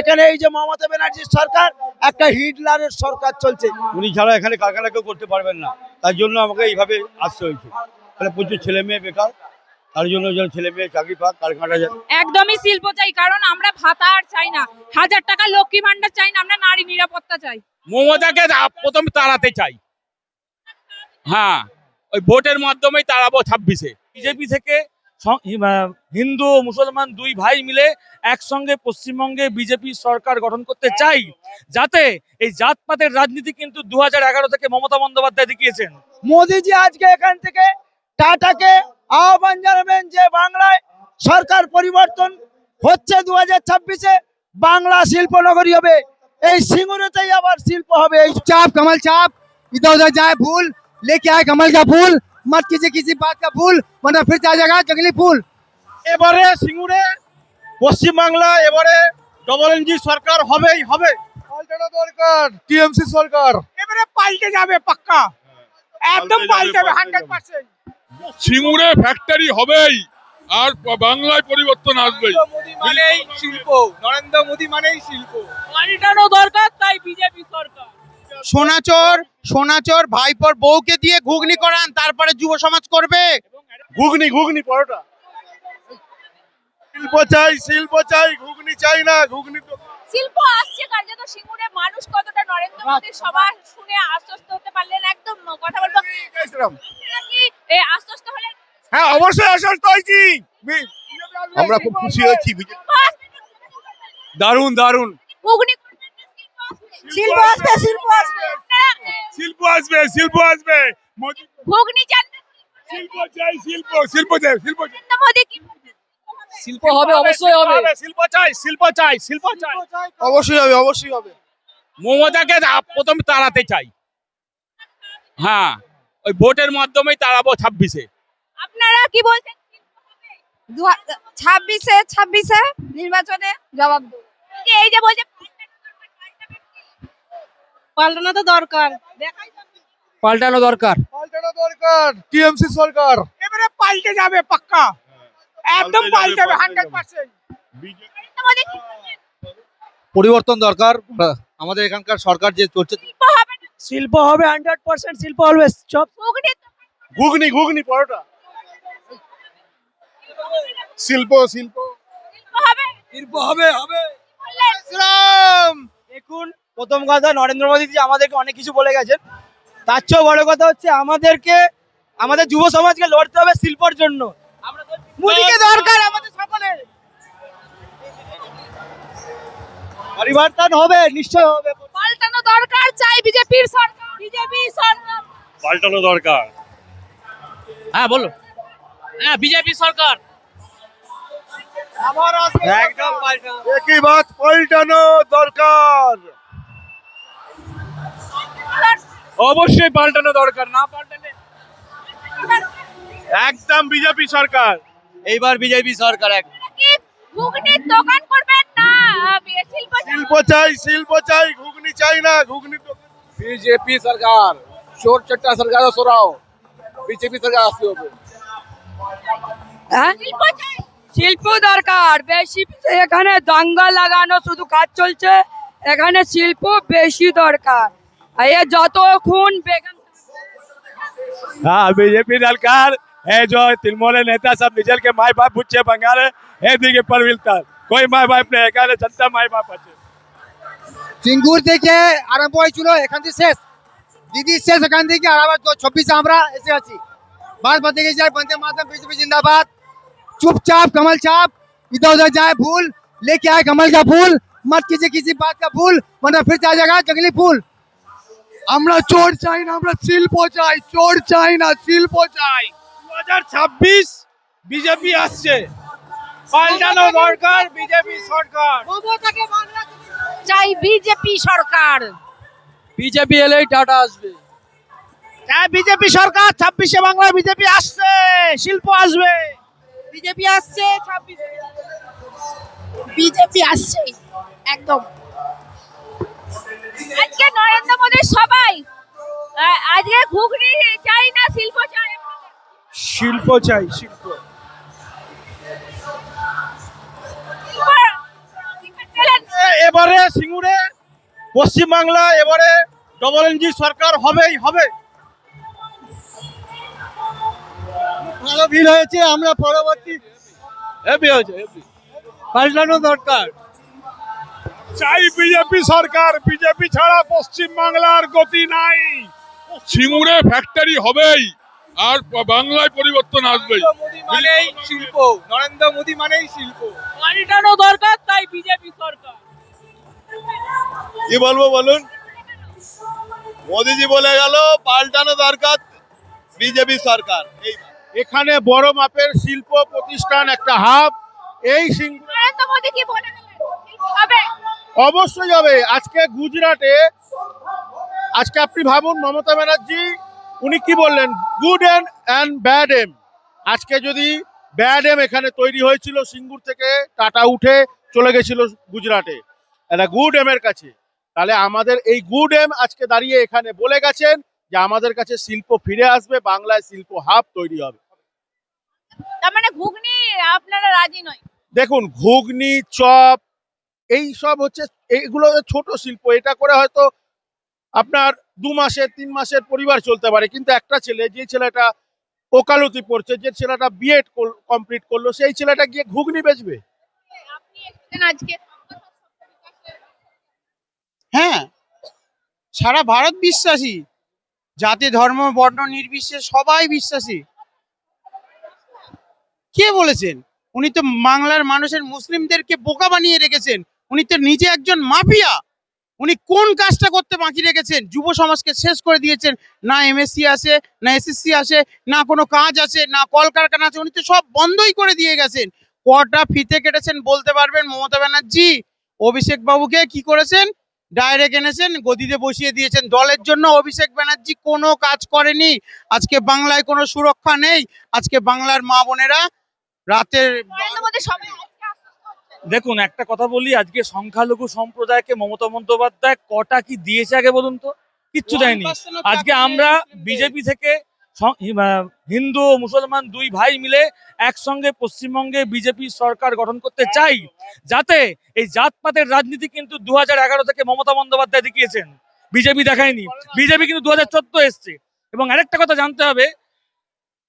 এখানে এই যে মমতা ব্যানার্জির সরকার একটা হিটলারের সরকার চলছে। উনি ছাড়া এখানে কারখানা কেউ করতে পারবেন না। তার জন্য আমাকে এইভাবে আসতে হয়েছে। তাহলে প্রচুর ছেলে মেয়ে বেকার। তার জন্য যেন ছেলে মেয়ে চাকরি পাক যেন একদমই শিল্প চাই কারণ আমরা ভাতা আর চাই না। হাজার টাকা লক্ষ্মী ভান্ডার চাই না আমরা নারী নিরাপত্তা চাই। মমতাকে প্রথমে তাড়াতে চাই। হ্যাঁ ওই ভোটের মাধ্যমেই তাড়াবো ছাব্বিশে। বিজেপি থেকে হিন্দু ও মুসলমান দুই ভাই মিলে একসঙ্গে পশ্চিমবঙ্গে বিজেপি সরকার গঠন করতে চাই যাতে এই জাতপাতের রাজনীতি কিন্তু দু থেকে মমতা বন্দ্যোপাধ্যায় দেখিয়েছেন মোদিজি আজকে এখান থেকে টাটাকে আহ্বান জানাবেন যে বাংলায় সরকার পরিবর্তন হচ্ছে দু হাজার ছাব্বিশে বাংলা শিল্পনগরী হবে এই সিঙ্গুরেতেই আবার শিল্প হবে এই चाप कमल चाप इधर उधर जाए फूल लेके आए कमल का फूल मत कीजिए किसी बात का फूल वरना फिर से आ जाएगा जंगली फूल এবারে সিঙ্গুরে পশ্চিমবাংলা এবারে ডবল এনজি সরকার হবেই হবে পাল্টানো দরকার টিএমসি সরকার এবারে পাল্টে যাবে পাক্কা একদম পাল্টে যাবে, হান্ড্রেড পার্সেন্ট সিঙ্গুরে ফ্যাক্টরি হবেই আর বাংলায় পরিবর্তন আসবেই মোদি মানেই শিল্প নরেন্দ্র মোদি মানেই শিল্প পাল্টানো দরকার তাই বিজেপি সরকার সোনাচোর সোনাচোর ভাইপোর বউকে দিয়ে ঘুগনি করান তারপরে যুব সমাজ করবে। ঘুগনি ঘুগনি পরোটা। শিল্প চাই শিল্প চাই ঘুগনি চাই না ঘুগনি তো শিল্প আসছে কার্যত সিঙ্গুরে। মানুষ কতটা নরেন্দ্র মোদীর সভা শুনে আশ্বস্ত হতে পারলেন? একদম কথা বলব। আপনারা কি? এ, আশ্বস্ত হলেন? হ্যাঁ অবশ্যই আশ্বস্ত হয়েছি। আমরা খুব খুশি হয়েছি। দারুণ দারুণ। ঘুগনি শিল্প আসবে? শিল্প আসবে। শিল্প আসবে শিল্প আসবে। শিল্প ঘুগনি শিল্প চাই শিল্প শিল্প চাই। শিল্প? শিল্প হবে অবশ্যই হবে। শিল্প চাই শিল্প চাই শিল্প চাই। অবশ্যই হবে অবশ্যই হবে। মমতাকে প্রথমে তাড়াতে চাই। হ্যাঁ ওই ভোটের মাধ্যমেই তাড়াবো ছাব্বিশে। আপনারা কি বলছেন? শিল্প হবে? ছাব্বিশে ছাব্বিশে নির্বাচনে জবাব দেবো। এই যে বলছে পাল্টানো তো দরকার। পাল্টানো দরকার। পাল্টানো দরকার। টিএমসি সরকার। এবারে পাল্টে যাবে পাক্কা। একদম পাল্টে যাবে হান্ড্রেড পার্সেন্ট? পরিবর্তন দরকার। আমাদের এখানকার সরকার যে চলছে শিল্প হবে শিল্প হবে হান্ড্রেড পার্সেন্ট শিল্প হবে সব। ঘুগনি ঘুগনি পরোটা। শিল্প শিল্প। শিল্প হবে। শিল্প হবে হবে। বললেন দেখুন প্রথম কথা নরেন্দ্র মোদীজি আমাদেরকে অনেক কিছু বলে গেছেন। তার চেয়েও বড় কথা হচ্ছে আমাদেরকে আমাদের যুব সমাজকে লড়তে হবে শিল্পর জন্য। মোদীকে দরকার আমাদের সকলের। পরিবর্তন হবে নিশ্চয় হবে। পাল্টানো দরকার চাই বিজেপির সরকার। বিজেপি সরকার। পাল্টানো দরকার। হ্যাঁ বলো হ্যাঁ বিজেপি সরকার। একদম পাল্টানো। একই বাত পাল্টানো দরকার। অবশ্যই পাল্টানো দরকার না পাল্টালে। একদম বিজেপি সরকার। এইবার বিজেপি সরকার এক ঘুগনির দোকান করবেন না? শিল্প শিল্প চাই শিল্প চাই ঘুগনি চাই না ঘুগনি তো বিজেপি সরকার চোর চট্টা সরকার সরাও। বিজেপি সরকার আসতে হবে। শিল্প চাই। শিল্প দরকার। বেশি এখানে দাঙ্গা লাগানো শুধু কাজ চলছে এখানে শিল্প বেশি দরকার। আর এ যত খুন বেগান हाँ बीजेपी सरकार है जो तृणमूल नेता सब निजल के माई बाप पूछे बंगाल है दिखे पर मिलता कोई माई बाप नहीं है जनता माई बाप আছে সিঙ্গুর থেকে আরম্ভ হয়েছিল এখান থেকে শেষ দিদি শেষ এখান থেকে আর আবার চব্বিশে আমরা এসে আছি বাস বাদ দিকে যায় বন্দে मातरम बीजेपी जिंदाबाद चुपचाप कमल चाप इधर उधर जाए फूल लेके आए कमल का फूल मत कीजिए किसी बात का फूल वरना फिर से आ जाएगा जंगली फूल আমরা চোর চাই না আমরা শিল্প চাই চোর চাই না শিল্প চাই। 2026 বিজেপি আসছে। পাল্টানো দরকার বিজেপি সরকার। চাই বিজেপি সরকার। বিজেপি এলেই টাটা আসবে। হ্যাঁ বিজেপি সরকার ছাব্বিশে বাংলায় বিজেপি আসছে শিল্প আসবে। বিজেপি আসছে ছাব্বিশে বিজেপি আসছে একদম। নরেন্দ্র মোদীর সবাই। আজকে ঘুগনি চাই না শিল্প চাই। শিল্প চাই শিল্প। এবারে সিঙ্গুরে পশ্চিমবাংলা এবারে ডবল এনজি সরকার হবেই হবে। ভালো ভিড় হয়েছে আমরা পরবর্তী হেভি হয়েছে হেভি পাল্টানো দরকার। চাই বিজেপি সরকার। বিজেপি ছাড়া পশ্চিম বাংলার গতি নাই। সিঙ্গুরে ফ্যাক্টরি হবেই আর বাংলায় পরিবর্তন আসবেই। মোদী মানেই শিল্প। নরেন্দ্র মোদী মানেই শিল্প। পাল্টানো দরকার তাই বিজেপি সরকার। কি বলব বলুন? মোদিজি বলে গেল পাল্টানো দরকার বিজেপি সরকার। এখানে বড় মাপের শিল্প প্রতিষ্ঠান একটা হাব। এই সিঙ্গুর নরেন্দ্র মোদী কি বলে অবশ্যই হবে। আজকে গুজরাটে আজকে আপনি ভাবুন মমতা ব্যানার্জি উনি কি বললেন? Good end and bad M আজকে যদি ব্যাড এম এখানে তৈরি হয়েছিল সিঙ্গুর থেকে টাটা উঠে চলে গেছিল গুজরাটে। একটা গুড এম এর কাছে। তাহলে আমাদের এই গুড এম আজকে দাঁড়িয়ে এখানে বলে গেছেন যে আমাদের কাছে শিল্প ফিরে আসবে বাংলায় শিল্প হাব তৈরি হবে। তার মানে ঘুগনি আপনারা রাজি নয়? দেখুন ঘুগনি চপ এই সব হচ্ছে এইগুলো ছোট শিল্প, এটা করে হয়তো আপনার দু মাসের তিন মাসের পরিবার চলতে পারে। কিন্তু একটা ছেলে, যে ছেলেটা ওকালতি পড়ছে, যে ছেলেটা বিএড কমপ্লিট করল, সেই ছেলেটা গিয়ে ঘুগনি বেচবে। হ্যাঁ সারা ভারত বিশ্বাসী। জাতি, ধর্ম, বর্ণ, নির্বিশেষে সবাই বিশ্বাসী। কে বলেছেন? উনি তো বাংলার মানুষের মুসলিমদেরকে বোকা বানিয়ে রেখেছেন। উনি তো নিজে একজন মাফিয়া। উনি কোন কাজটা করতে বাকি রেখেছেন? যুব সমাজকে শেষ করে দিয়েছেন। না এমএসসি আছে না এসএসসি আছে না কোনো কাজ আছে, না কলকারখানা আছে, উনি তো সব বন্ধই করে দিয়ে গেছেন। কটা ফিতে কেটেছেন বলতে পারবেন মমতা ব্যানার্জি। অভিষেক বাবুকে কি করেছেন? ডাইরেক্ট এনেছেন, গদিতে বসিয়ে দিয়েছেন। দলের জন্য অভিষেক ব্যানার্জি কোনো কাজ করেনি। আজকে বাংলায় কোনো সুরক্ষা নেই। আজকে বাংলার মা বোনেরা রাতের নরেন্দ্র মোদী সবাই আজকে আশ্বস্ত হচ্ছেন। দেখুন একটা কথা বলি আজকে সংখ্যালঘু সম্প্রদায়কে মমতা বন্দ্যোপাধ্যায় কটা কি দিয়েছে আগে বলুন তো? কিচ্ছু দেয়নি। আজকে আমরা বিজেপি থেকে হিন্দু ও মুসলমান দুই ভাই মিলে একসঙ্গে পশ্চিমবঙ্গে বিজেপি সরকার গঠন করতে চাই যাতে এই জাতপাতের রাজনীতি কিন্তু দু হাজার এগারো থেকে মমতা বন্দ্যোপাধ্যায় দেখিয়েছেন। বিজেপি দেখায়নি। বিজেপি কিন্তু দু হাজার চোদ্দ এসছে। এবং আরেকটা কথা জানতে হবে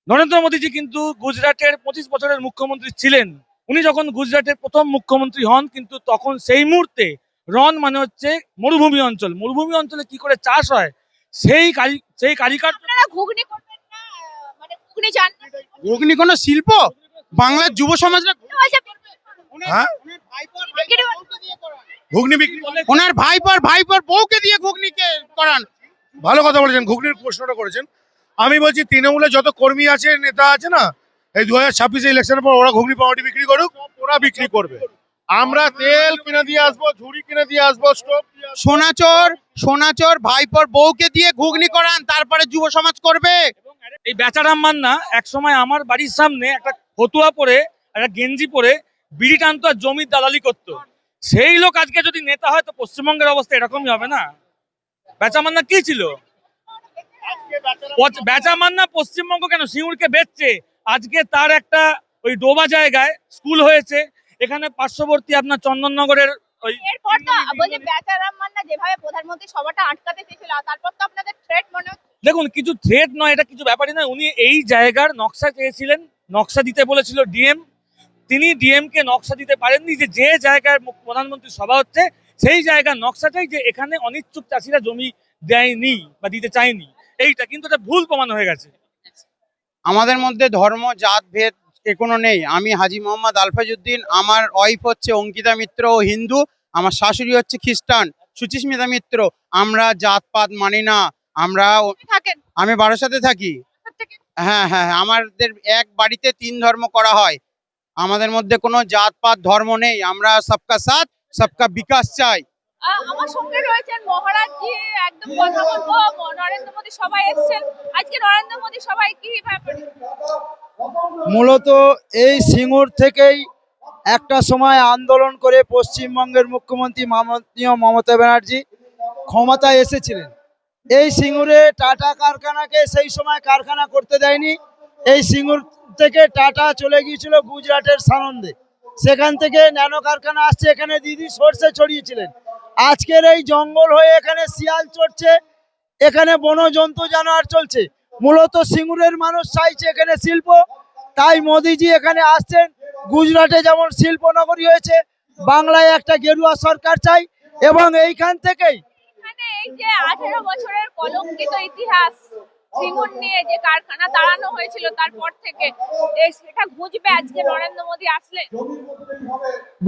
নরেন্দ্র মোদীজি কিন্তু গুজরাটের পঁচিশ বছরের মুখ্যমন্ত্রী ছিলেন। উনি যখন গুজরাটের প্রথম মুখ্যমন্ত্রী হন কিন্তু তখন সেই মুহূর্তে রন মানে হচ্ছে মরুভূমি অঞ্চল। মরুভূমি অঞ্চলে কি করে চাষ হয়? সেই কারি সেই কারিগর আপনারা ঘুগনি করবেন না মানে ঘুগনি কোনো শিল্প? বাংলার যুব সমাজরা হ্যাঁ? ঘুগনি বিক্রি ওনার ভাইপর ভাইপর বউকে দিয়ে ঘুগনিকে করান? ভালো কথা বলেছেন ঘুগনির প্রশ্নটা করেছেন। আমি বলছি তৃণমূলে যত কর্মী আছে নেতা আছে না এই দু হাজার ছাব্বিশে ইলেকশনের পর ওরা ঘুগনি পাউরুটি বিক্রি করুক ওরা বিক্রি করবে। আমরা তেল কিনে দিয়ে আসব ঝুড়ি কিনে দিয়ে আসব স্টোভ। সোনাচোর সোনাচোর ভাইপর বউকে দিয়ে ঘুগনি করান তারপরে যুব সমাজ করবে। এই বেচারাম মান্না এক সময় আমার বাড়ির সামনে একটা ফতুয়া পরে একটা গেঞ্জি পরে বিড়ি টানতো আর জমির দালালি করতো। সেই লোক আজকে যদি নেতা হয় তো পশ্চিমবঙ্গের অবস্থা এরকমই হবে না? বেচা মান্না কি ছিল? বেচা মান্না পশ্চিমবঙ্গ কেন? সিঙ্গুরকে বেচছে। আজকে তার একটা ওই ডোবা জায়গায় স্কুল হয়েছে। এখানে পার্শ্ববর্তী আপনার চন্দননগরের ওই এরপর তো বলছি বেচারাম মান্না যেভাবে প্রধানমন্ত্রী সভাটা আটকাতে চেয়েছিল তারপর তো আপনাদের থ্রেট মনে দেখুন কিছু থ্রেট নয় এটা কিছু ব্যাপারই নয়। উনি এই জায়গার নকশা চেয়েছিলেন নকশা দিতে বলেছিল ডিএম। তিনি ডিএম কে নকশা দিতে পারেননি যে যে জায়গায় মু- প্রধানমন্ত্রী সভা হচ্ছে সেই জায়গার নকশাটাই যে এখানে অনিচ্ছুক চাষিরা জমি দেয়নি বা দিতে চায়নি এইটা কিন্তু এটা ভুল প্রমাণ হয়ে গেছে। আমাদের মধ্যে ধর্ম জাত ভেদ এ কোনো নেই। আমি হাজি মোহাম্মদ আলফাজুদ্দিন আমার ওয়াইফ হচ্ছে অঙ্কিতা মিত্র ও হিন্দু আমার শাশুড়ি হচ্ছে খ্রিস্টান। সুচিস্মিতা মিত্র আমরা জাতপাত মানি না আমরা আমি বারাসাতে থাকি? হ্যাঁ হ্যাঁ হ্যাঁ, আমাদের এক বাড়িতে তিন ধর্ম করা হয়। আমাদের মধ্যে কোনো জাতপাত ধর্ম নেই। আমরা সবকা সাথ সবকা বিকাশ চাই। আমার সঙ্গে রয়েছেন একদম কথা বলব। নরেন্দ্র মোদী সবাই আজকে নরেন্দ্র মোদী সবাই কি মূলত এই সিঙ্গুর থেকেই একটা সময় আন্দোলন করে পশ্চিমবঙ্গের মুখ্যমন্ত্রী মাননীয় মমতা ব্যানার্জি ক্ষমতায় এসেছিলেন। এই সিঙ্গুরে টাটা কারখানাকে সেই সময় কারখানা করতে দেয়নি। এই সিঙ্গুর থেকে টাটা চলে গিয়েছিল গুজরাটের সানন্দে। সেখান থেকে ন্যানো কারখানা আসছে। এখানে দিদি সর্ষে ছড়িয়েছিলেন। আজকের এই জঙ্গল হয়ে এখানে শিয়াল চড়ছে, এখানে বনজন্তু জানোয়ার চলছে। মূলত সিঙ্গুরের মানুষ চাইছে এখানে শিল্প, তাই মোদিজি এখানে আসছেন। গুজরাটে যেমন শিল্প নগরী হয়েছে, বাংলায় একটা গেরুয়া সরকার চাই, এবং এইখান থেকেই আঠেরো বছরের কলঙ্কিত ইতিহাস সিঙ্গুর নিয়ে যে কারখানা দাঁড়ানো হয়েছিল তারপর থেকে সেটা বুঝবে আজকে নরেন্দ্র মোদী আসলে?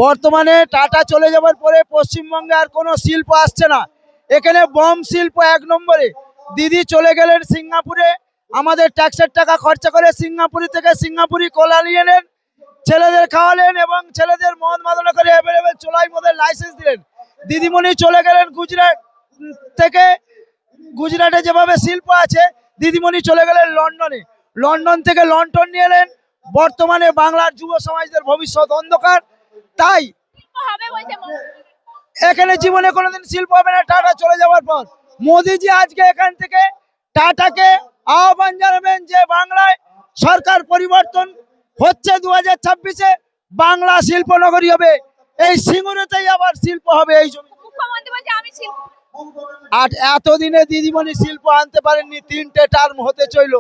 বর্তমানে টাটা চলে যাওয়ার পরে পশ্চিমবঙ্গে আর কোনো শিল্প আসছে না। এখানে বম শিল্প এক নম্বরে। দিদি চলে গেলেন সিঙ্গাপুরে। আমাদের ট্যাক্সের টাকা খরচা করে সিঙ্গাপুরি থেকে সিঙ্গাপুরি কোলা নিয়ে নেন ছেলেদের খাওয়ালেন এবং ছেলেদের মদ মাদনা করে অ্যাভেলেবেল চোলাই মদের লাইসেন্স দিলেন। দিদিমণি চলে গেলেন গুজরাট থেকে। গুজরাটে যেভাবে শিল্প আছে দিদিমণি চলে গেলেন লন্ডনে। লন্ডন থেকে লন্ডন নিয়ে এলেন। বর্তমানে বাংলার যুব সমাজদের ভবিষ্যৎ অন্ধকার। তাই। এখানে জীবনে কোনোদিন শিল্প হবে না টাটা চলে যাওয়ার পর। মোদিজি আজকে এখান থেকে টাটাকে আহ্বান জানাবেন যে বাংলায় সরকার পরিবর্তন হচ্ছে দু হাজার ছাব্বিশে বাংলা শিল্প নগরী হবে। এই সিঙ্গুরেতেই আবার শিল্প হবে এই জমি। মুখ্যমন্ত্রী আমি শিল্প আর এতদিনে দিদিমণি শিল্প আনতে পারেননি তিনটে টার্ম হতে চইল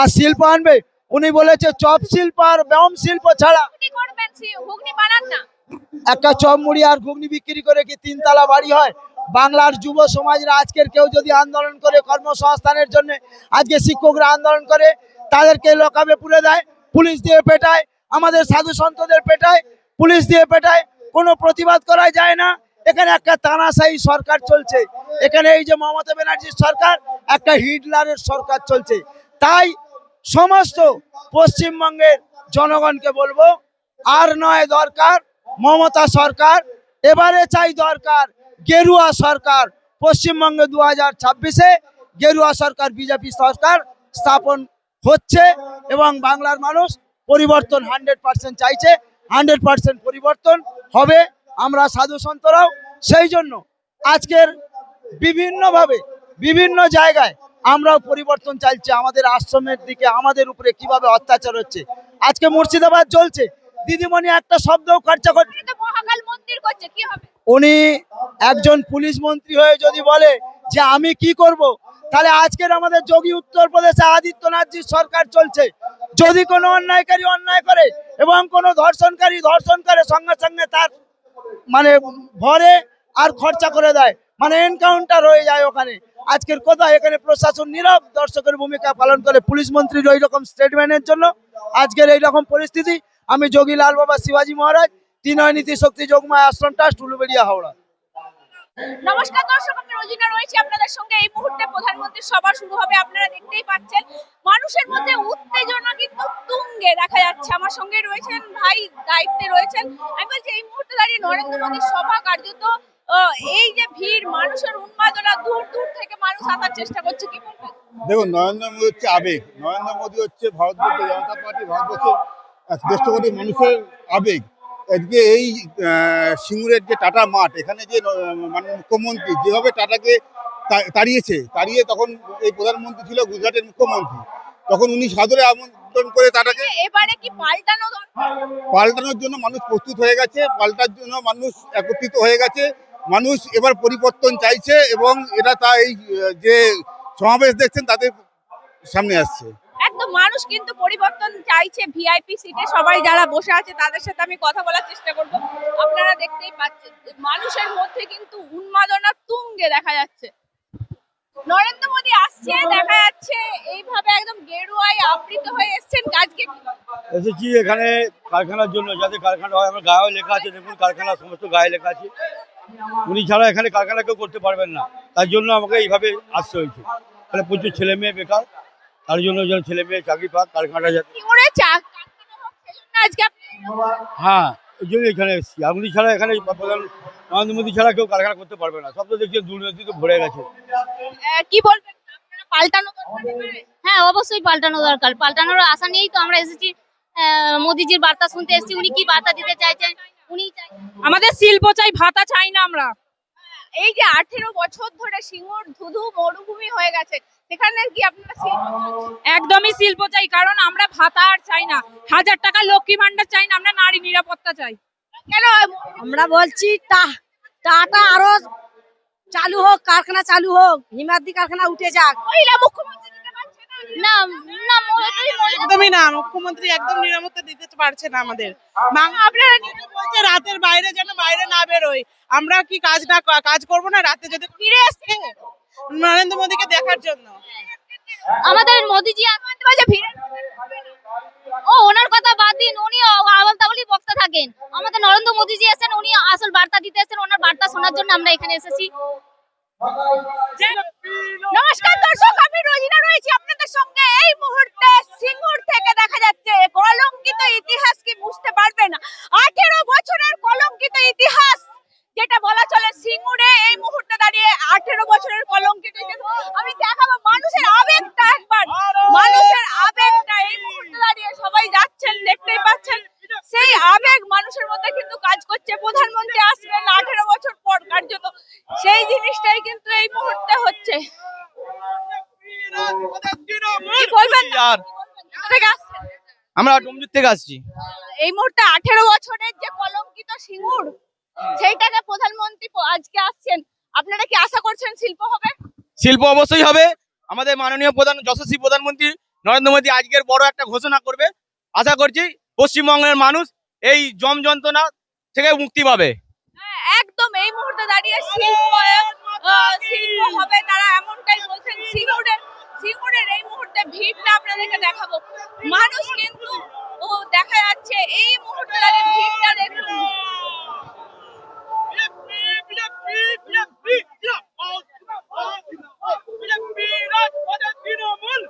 আর শিল্প আনবে? উনি বলেছে চপ শিল্প আর ব্যায়াম শিল্প ছাড়া। একটা চপ মুড়ি আর ঘুগনি বিক্রি করে কি তিনতলা বাড়ি হয়? বাংলার যুব সমাজরা আজকের কেউ যদি আন্দোলন করে কর্মসংস্থানের জন্য আজকে শিক্ষকরা আন্দোলন করে তাদেরকে লকাবে পুরে দেয় পুলিশ দিয়ে পেটায় আমাদের সাধু সন্তদের পেটায় পুলিশ দিয়ে পেটায় কোনো প্রতিবাদ করা যায় না। এখানে একটা তানাশাহী সরকার চলছে। এখানে এই যে মমতা ব্যানার্জির সরকার, একটা হিটলারের সরকার চলছে। তাই সমস্ত পশ্চিমবঙ্গের জনগণকে বলব, আর নয় দরকার মমতা সরকার, এবারে চাই দরকার গেরুয়া সরকার। পশ্চিমবঙ্গে দু হাজার ছাব্বিশে গেরুয়া সরকার, বিজেপি সরকার স্থাপন হচ্ছে এবং বাংলার মানুষ পরিবর্তন হান্ড্রেড পার্সেন্ট চাইছে। হান্ড্রেড পার্সেন্ট পরিবর্তন হবে। আমরা সাধু সন্তরাও সেই জন্য আজকের বিভিন্নভাবে বিভিন্ন জায়গায় আমরাও পরিবর্তন চাইছে আমাদের আশ্রমের দিকে আমাদের উপরে কীভাবে অত্যাচার হচ্ছে। আজকে মুর্শিদাবাদ চলছে দিদিমণি একটা শব্দও খরচা করছে উনি একজন পুলিশ মন্ত্রী হয়ে যদি বলে যে আমি কি করব তাহলে আজকের আমাদের যোগী উত্তরপ্রদেশে আদিত্যনাথজির সরকার চলছে। যদি কোনো অন্যায়কারী অন্যায় করে এবং কোনো ধর্ষণকারী ধর্ষণ করে সঙ্গে সঙ্গে তার মানে ভরে আর খরচা করে দেয়। মানে এনকাউন্টার হয়ে যায় ওখানে। আজকের কথা এখানে প্রশাসন নীরব, দর্শকের ভূমিকা পালন করে পুলিশ মন্ত্রীর ওই রকম স্টেটমেন্টের জন্য। আজকের এই রকম পরিস্থিতি, আমি যোগী লাল বাবা শিবাজী মহারাজ, তিনয় নীতি শক্তি যোগমায় আশ্রম ট্রাস্ট, উলুবেড়িয়া হাওড়া। নমস্কার দর্শক, আমি রোজিনা রয়েছি আপনাদের সঙ্গে। এই মুহূর্তে প্রধানমন্ত্রীর সভা শুরু হবে, আপনারা দেখতেই পাচ্ছেন। মানুষের মধ্যে উত্তেজনা কিন্তু তুঙ্গে দেখা যাচ্ছে। আমার সঙ্গে রয়েছেন, ভাই দায়িত্বে রয়েছেন। আমি বলছি, এই মুহূর্তে দাঁড়িয়ে নরেন্দ্র মোদীর সভা কার্যত এই যে ভিড়, মানুষের উন্মাদনা দূর দূর থেকে মানুষ আসার চেষ্টা করছে, কি দেখুন, নরেন্দ্র মোদী হচ্ছে আবেগ। নরেন্দ্র মোদী হচ্ছে ভারতবর্ষের জনতা পার্টি, ভারতবর্ষের কোটি মানুষের আবেগ। আজকে এই সিঙ্গুরের যে টাটা মাঠ এখানে যে মানে মুখ্যমন্ত্রী যেভাবে টাটাকে তাড়িয়েছে তাড়িয়ে তখন এই প্রধানমন্ত্রী ছিল গুজরাটের মুখ্যমন্ত্রী। তখন উনি সাদরে আমন্ত্রণ করে টাটাকে এবারে কি পাল্টানো পাল্টানোর জন্য মানুষ প্রস্তুত হয়ে গেছে পাল্টার জন্য মানুষ একত্রিত হয়ে গেছে মানুষ এবার পরিবর্তন চাইছে এবং এরা তা এই যে সমাবেশ দেখছেন তাদের সামনে আসছে। মানুষ কিন্তু পরিবর্তন চাইছে ভিআইপি সিটে সবাই যারা বসে আছে, তাদের সাথে আমি কথা বলার চেষ্টা করব। আপনারা দেখতেই পাচ্ছেন মানুষের মধ্যে কিন্তু উন্মাদনা তুঙ্গে দেখা যাচ্ছে। নরেন্দ্র মোদী আসছে, দেখা যাচ্ছে, এইভাবে একদম গেরুয়ায় আবৃত হয়ে এসছেন আজকে। কি এসেছি এখানে কারখানার জন্য, যাতে কারখানা হয়। আমার গায়েও লেখা আছে, দেখুন কারখানা, সমস্ত গায়ে লেখা আছে। উনি ছাড়া এখানে কারখানা কেউ করতে পারবেন না। তার জন্য আমাকে এইভাবে আসতে হয়েছে। প্রচুর ছেলে মেয়ে বেকার। তার জন্য যেন ছেলে মেয়ে চাকরি পাক যাতে কারখানা হোক সেজন্য আজকে আপনি হ্যাঁ এই জন্য এখানে এসেছি। আর উনি ছাড়া এখানে প্রধান নরেন্দ্র মোদী ছাড়া কেউ কারখানা করতে পারবে না। সব তো দেখছি দুর্নীতিতে ভরে গেছে। কি বলবেন? পাল্টানো হ্যাঁ অবশ্যই পাল্টানো দরকার। পাল্টানোর আশা নিয়েই তো আমরা এসেছি। আহ, মোদিজির বার্তা শুনতে এসেছি। উনি কি বার্তা দিতে চাইছেন? উনি আমাদের শিল্প চাই ভাতা চাই না আমরা। এই যে আঠেরো বছর ধরে সিঙ্গুর ধুধু মরুভূমি হয়ে গেছে সেখানে কি আপনারা শিল্প একদমই শিল্প চাই কারণ আমরা ভাতা আর চাই না। হাজার টাকা লক্ষ্মী ভান্ডার চাই না আমরা নারী নিরাপত্তা চাই। কেন? আমরা বলছি টা- টাটা আরও চালু হোক কারখানা চালু হোক হিমাদ্রি কারখানা উঠে যাক। মহিলা মুখ্যমন্ত্রী না না না একদমই না মুখ্যমন্ত্রী একদম নিরাপত্তা দিতে পারছে না আমাদের। আপনারা বলছে রাতের বাইরে যেন বাইরে না বেরোয়। আমরা কি কাজ না কাজ করব না রাতে যদি ফিরে নরেন্দ্র মোদীকে দেখার জন্য? আমাদের মোদিজি ফিরে ও ওনার কথা বাদ দিন উনি আবল তাবলি বক্তা থাকেন। আমাদের নরেন্দ্র মোদীজি এসেছেন উনি আসল বার্তা দিতে এসেছেন ওনার বার্তা শোনার জন্য আমরা এখানে এসেছি। নমস্কার দর্শক, আমি রোজিনা রয়েছি আপনাদের সঙ্গে। এই মুহূর্তে সিঙ্গুর থেকে দেখা যাচ্ছে, কলঙ্কিত ইতিহাস কি বুঝতে পারবে না আঠেরো বছরের কলঙ্কিত ইতিহাস, যেটা বলা চলে সিঙ্গুরে। এই মুহূর্তে দাঁড়িয়ে আঠেরো বছরের কলঙ্কিত আমি দেখাবো মানুষের আবেগটা একবার মানুষের আবেগটা এই মুহূর্তে দাঁড়িয়ে সবাই যাচ্ছেন দেখতেই পাচ্ছেন সেই আবেগ মানুষের মধ্যে কিন্তু কাজ করছে প্রধানমন্ত্রী আসবেন আঠেরো বছর পর কার্যত সেই জিনিসটাই কিন্তু এই মুহূর্তে হচ্ছে কি বলবেন আর কোথা থেকে আসছেন? আমরা ডোমজুর থেকে আসছি। এই মুহূর্তে আঠেরো বছরের যে কলঙ্কিত সিঙ্গুর সেইটাকে প্রধানমন্ত্রী আজকে আসছেন। আপনারা কি আশা করছেন শিল্প হবে? শিল্প অবশ্যই হবে। আমাদের মাননীয় প্রধান যশস্বী প্রধানমন্ত্রী নরেন্দ্র মোদী আজকের বড় একটা ঘোষণা করবে। আশা করছি পশ্চিমবঙ্গের মানুষ এই জম যন্ত্রণা থেকে মুক্তি পাবে। হ্যাঁ, একদম এই মুহূর্তে দাঁড়িয়ে শিল্প হবে। তারা এমনটাই বলছেন সিঙ্গুরের সিঙ্গুরের এই মুহূর্তে ভিড়টা আপনাদেরকে দেখাবো। মানুষ কিন্তু, ও, দেখা যাচ্ছে এই মুহূর্তে ভিড়টা দেখুন। তৃণমূল